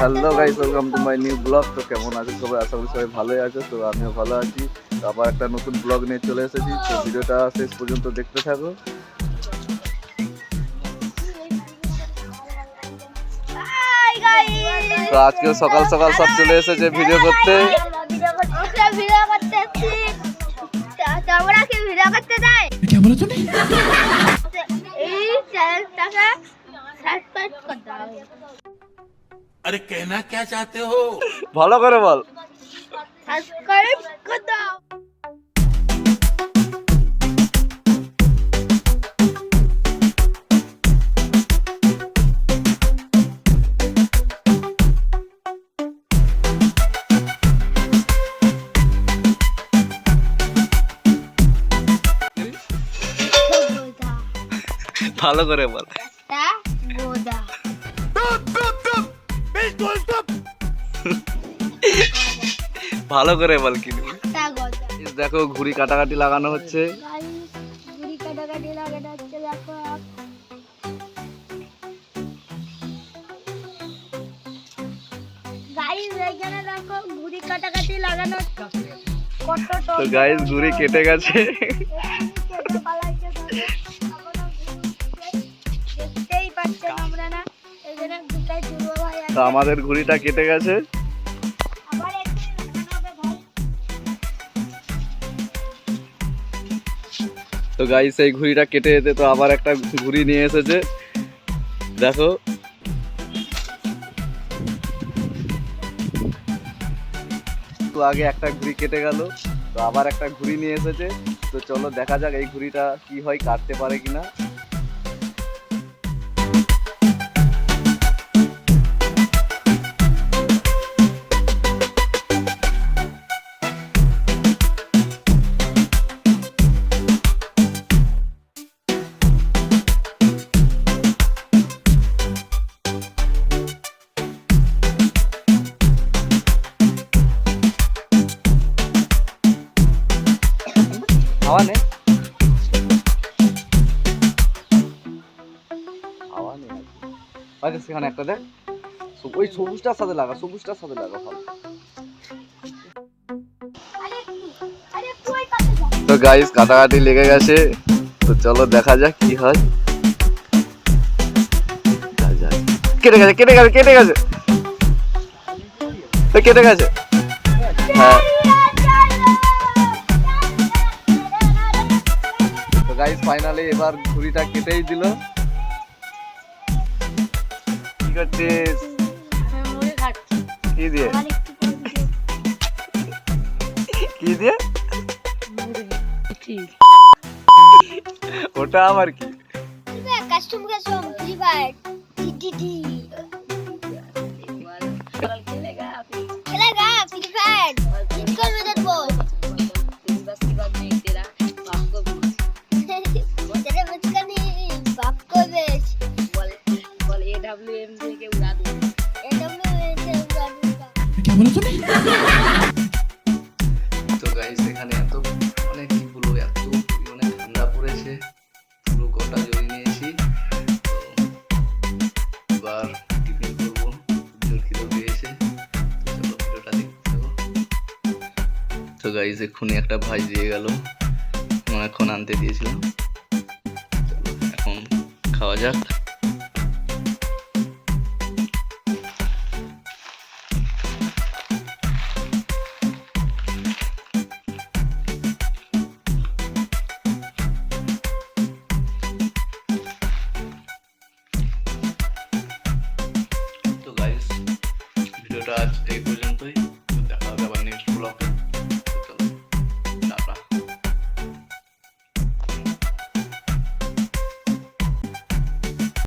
Hello guys welcome to my new blog. তো কেমন আছো সবাই? আশা করি সবাই ভালোই আছো তো আমিও ভালো আছি। তো আবার একটা নতুন ব্লগ নিয়ে চলে এসেছি। তো ভিডিওটা শেষ পর্যন্ত দেখতে থাকো। তো আজকেও সকাল সকাল সব চলে এসেছে ভিডিও করতে। তোমরা কি ভিডিও করতে দেয় কি বলো তুমি এই চ্যানেলটাকে সাবস্ক্রাইব করতে হবে। अरे कहना क्या चाहते हो ভালো করে বল সাবস্ক্রাইব করতে হবে গোদা ভালো করে বল ভালো করে বল কি দেখো ঘুড়ি কাটাকাটি লাগানো হচ্ছে। গাইস ঘুড়ি তো গাইস কেটে গেছে। দেখতেই পাচ্ছেন আমরা না। দুটাই তো আমাদের ঘুড়িটা কেটে গেছে। তো গাইস এই ঘুড়িটা কেটে যেতে তো আবার একটা ঘুড়ি নিয়ে এসেছে। দেখো। তো আগে একটা ঘুড়ি কেটে গেল, তো আবার একটা ঘুড়ি নিয়ে এসেছে। তো চলো দেখা যাক এই ঘুড়িটা কি হয়, কাটতে পারে কিনা। আচ্ছা সেখানে একটা দেখ ওই সবুজটার সাথে লাগা, সবুজটার সাথে লাগা, ভালো। তো গাইস কাটাকাটি লেগে গেছে। তো চলো দেখা যাক কি হয়। কেটে গেছে কেটে গেছে কেটে গেছে। তো কেটে গেছে। হ্যাঁ। তো গাইস ফাইনালি এবার ঘুড়িটা কেটেই দিল। করছিস মুড়ি খাচ্ছি কি দিয়ে আমার একটু করে দিও। কি দিয়ে ওটা আবার কি কাস্টম কাস্টম ফ্রি ফায়ার তো ভিডিওটা দেখতে তো গাইস এক্ষুনি একটা ভাই দিয়ে গেল। অনেকক্ষণ আনতে দিয়েছিলাম। এখন খাওয়া যাক।